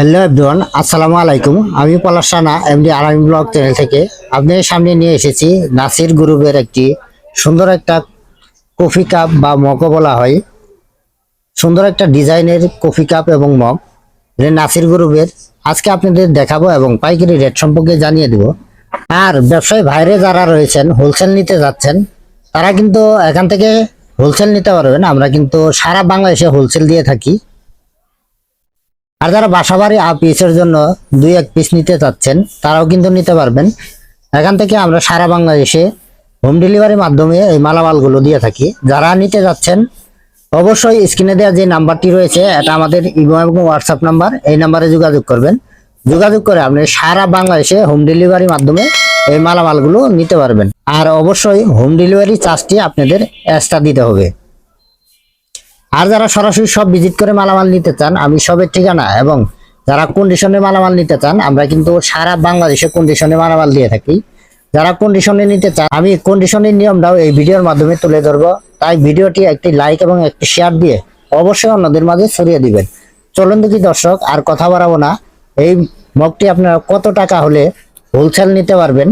Hello everyone আসসালামু আলাইকুম। আমি Palash Rana MD Alami blog channel থেকে। আপনাদের সামনে নিয়ে এসেছি নাসির গ্রুপের একটি সুন্দর একটা কফি কাপ বা মগও বলা হয়। সুন্দর একটা ডিজাইনের কফি কাপ এবং মগ এটা নাসির গ্রুপের। আজকে আপনাদের দেখাবো এবং পাইকারি রেট সম্পর্কে জানিয়ে দিব। আর ব্যবসায়ী ভাইরে যারা রয়েছেন হোলসেল নিতে যাচ্ছেন, তারা কিন্তু এখান থেকে হোলসেল নিতে পারবেন। আমরা কিন্তু সারা বাংলাদেশে হোলসেল দিয়ে থাকি। আর যারা বাসাবাড়ি পিসের জন্য দুই এক পিস নিতে চাচ্ছেন, তারাও কিন্তু নিতে পারবেন। এখান থেকে আমরা সারা বাংলাদেশে হোম ডেলিভারির মাধ্যমে এই মালামালগুলো দিয়ে থাকি। যারা নিতে যাচ্ছেন, অবশ্যই স্ক্রিনে দেওয়া যে নাম্বারটি রয়েছে, এটা আমাদের ইমো এবং হোয়াটসঅ্যাপ নাম্বার, এই নাম্বারে যোগাযোগ করবেন। যোগাযোগ করে আপনি সারা বাংলাদেশে হোম ডেলিভারির মাধ্যমে এই মালামালগুলো নিতে পারবেন। আর অবশ্যই হোম ডেলিভারি চার্জটি আপনাদের এক্সট্রা দিতে হবে। আর যারা সরাসরি সব ভিজিট করে মালামাল নিতে চান, আমি সবের ঠিকানা এবং যারা কন্ডিশনে মালামাল নিতে চান, আমরা কিন্তু সারা বাংলাদেশে কন্ডিশনে মালামাল দিয়ে থাকি। যারা কন্ডিশনে নিতে চান, আমি কন্ডিশনের নিয়মটাও এই ভিডিওর মাধ্যমে তুলে ধরবো। তাই ভিডিওটি একটি লাইক এবং একটি শেয়ার দিয়ে অবশ্যই অন্যদের মাঝে ছড়িয়ে দিবেন। চলুন দেখি দর্শক, আর কথা বাড়াবো না। এই মগটি আপনারা কত টাকা হলে হোলসেল নিতে পারবেন?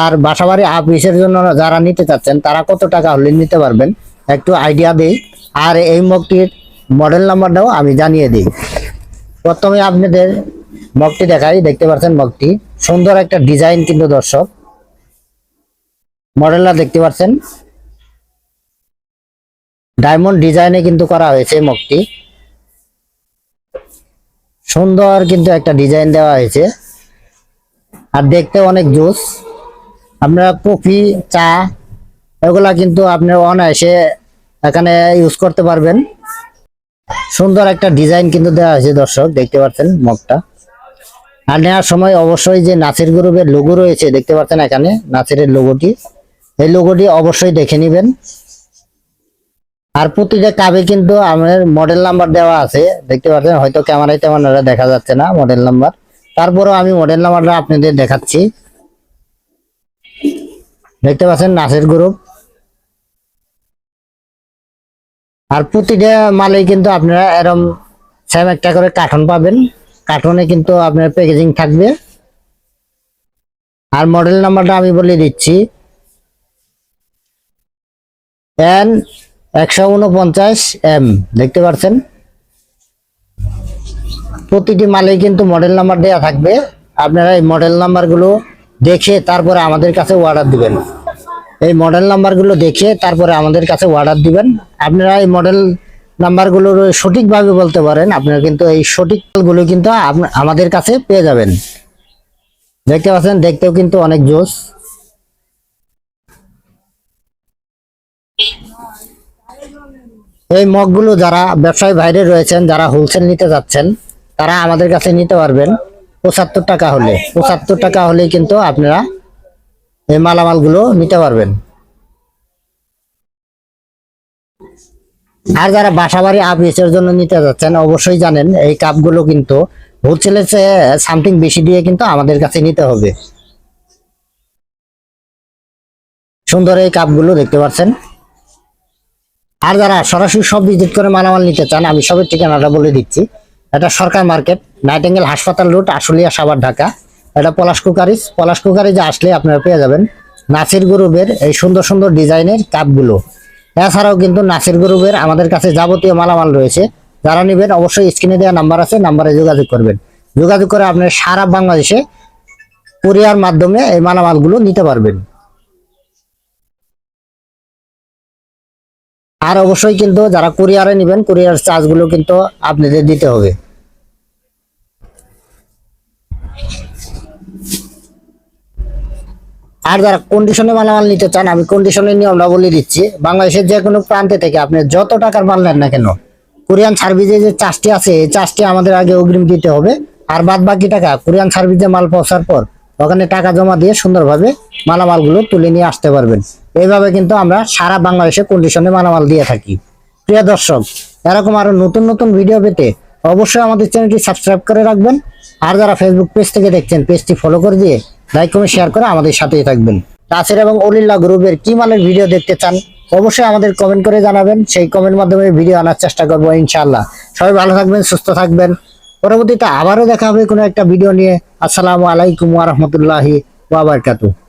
আর বাসাবাড়ি আপ পিসের জন্য যারা নিতে চাচ্ছেন, তারা কত টাকা হলে নিতে পারবেন? একটু আইডিয়া দেই। আর এই মগটির মডেল নাম্বারটাও আমি জানিয়ে দিই। প্রথমে আপনাদের মগটি দেখাই, দেখতে পাচ্ছেন মগটি। সুন্দর একটা ডিজাইন কিন্তু দর্শক। মডেলটা দেখতে পাচ্ছেন। ডায়মন্ড ডিজাইনে কিন্তু করা হয়েছে মগটি। সুন্দর কিন্তু একটা ডিজাইন দেওয়া হয়েছে। আর দেখতে অনেক জুস। আপনারা কফি, চা, এগুলা কিন্তু আপনার অনায়াসে এখানে ইউজ করতে পারবেন। সুন্দর একটা ডিজাইন কিন্তু দেওয়া হয়েছে দর্শক, দেখতে পাচ্ছেন মগটা। আর নেওয়ার সময় অবশ্যই যে নাচের গ্রুপের লোগো রয়েছে, দেখতে পাচ্ছেন এখানে নাচের লোগোটি এই লোগোটি অবশ্যই দেখে নেবেন। আর প্রতিটা কাবে কিন্তু আমাদের মডেল নাম্বার দেওয়া আছে, দেখতে পাচ্ছেন? হয়তো ক্যামেরায় তেমন দেখা যাচ্ছে না মডেল নাম্বার তারপরেও আমি মডেল নাম্বারটা আপনাদের দেখাচ্ছি। দেখতে পাচ্ছেন নাচের গ্রুপ আর প্রতিটা মালে কিন্তু আপনারা এরম সেম একটা করে কার্টন পাবেন। কার্টনে কিন্তু আপনার প্যাকেজিং থাকবে। আর মডেল নাম্বারটা আমি বলে দিচ্ছি। এন একশো উনপঞ্চাশ এম দেখতে পাচ্ছেন প্রতিটি মালে কিন্তু মডেল নাম্বার দেওয়া থাকবে। আপনারা এই মডেল নাম্বারগুলো দেখে তারপরে আমাদের কাছে অর্ডার দিবেন। এই মডেল নাম্বারগুলো দেখে তারপরে আমাদের কাছে অর্ডার দিবেন। আপনারা এই মডেল নাম্বারগুলো সঠিকভাবে বলতে পারেন, আপনারা কিন্তু এই সঠিকগুলো কিন্তু আমাদের কাছে পেয়ে যাবেন। দেখতে পাচ্ছেন, দেখতেও কিন্তু অনেক জোস। এই মগগুলো যারা ব্যবসায়ী বাইরে রয়েছেন, যারা হোলসেল নিতে যাচ্ছেন, তারা আমাদের কাছে নিতে পারবেন। পঁচাত্তর টাকা হলে, পঁচাত্তর টাকা হলে কিন্তু আপনারা এই মালামালগুলো নিতে পারবেন। আর যারা বাসা বাসাবাড়ি আপিসের জন্য নিতে যাচ্ছেন, অবশ্যই জানেন, এই কাপগুলো কিন্তু হোলসেলের চেয়ে সামথিং বেশি দিয়ে কিন্তু আমাদের কাছে নিতে হবে। সুন্দর এই কাপগুলো দেখতে পাচ্ছেন। আর যারা সরাসরি সব ভিজিট করে মালামাল নিতে চান, আমি সবের ঠিকানাটা বলে দিচ্ছি। এটা সরকার মার্কেট নাইটেঙ্গেল হাসপাতাল রুট আশুলিয়া, সাভার, ঢাকা। এটা পলাশ কুকারিজ। পলাশ কুকারিজে আসলে আপনারা পেয়ে যাবেন নাসির গ্রুপের এই সুন্দর সুন্দর ডিজাইনের কাপগুলো। এছাড়াও কিন্তু নাসির গ্রুপের আমাদের কাছে যাবতীয় মালামাল রয়েছে। যারা নেবেন অবশ্যই স্ক্রিনে দেওয়া নাম্বার আছে, নাম্বারে যোগাযোগ করবেন। যোগাযোগ করে আপনার সারা বাংলাদেশে কোরিয়ার মাধ্যমে এই মালামালগুলো নিতে পারবেন। আর অবশ্যই কিন্তু যারা কুরিয়ারে নেবেন, কুরিয়ার চার্জগুলো কিন্তু আপনাদের দিতে হবে। আর যারা কন্ডিশনে মালামাল নিতে চান, আমি কন্ডিশনের নিয়মটা বলে দিচ্ছি। বাংলাদেশের যে কোনো প্রান্তে থেকে আপনি যত টাকার মাল নেন না কেন, কোরিয়ান সার্ভিসে যে চার্জটি আছে, এই চার্জটি আমাদের আগে অগ্রিম দিতে হবে। আর বাদ বাকি টাকা, কোরিয়ান সার্ভিসে মাল পৌঁছার পর ওখানে টাকা জমা দিয়ে সুন্দরভাবে মালামালগুলো তুলে নিয়ে আসতে পারবেন। এইভাবে কিন্তু আমরা সারা বাংলাদেশে কন্ডিশনে মালামাল দিয়ে থাকি। প্রিয় দর্শক, এরকম আরও নতুন নতুন ভিডিও পেতে অবশ্যই আমাদের চ্যানেলটি সাবস্ক্রাইব করে রাখবেন। আর যারা ফেসবুক পেজ থেকে দেখছেন পেজটি ফলো করে দিয়ে লাইক কমেন্ট শেয়ার করে আমাদের সাথেই থাকবেন। তাসের এবং অলিল্লা গ্রুপের কি মানের ভিডিও দেখতে চান, অবশ্যই আমাদের কমেন্ট করে জানাবেন। সেই কমেন্ট মাধ্যমে ভিডিও আনার চেষ্টা করব ইনশাআল্লাহ। সবাই ভালো থাকবেন, সুস্থ থাকবেন। পরবর্তীতে আবারও দেখা হবে কোনো একটা ভিডিও নিয়ে। আসসালামু আলাইকুম ওয়া বারাকাতুহু।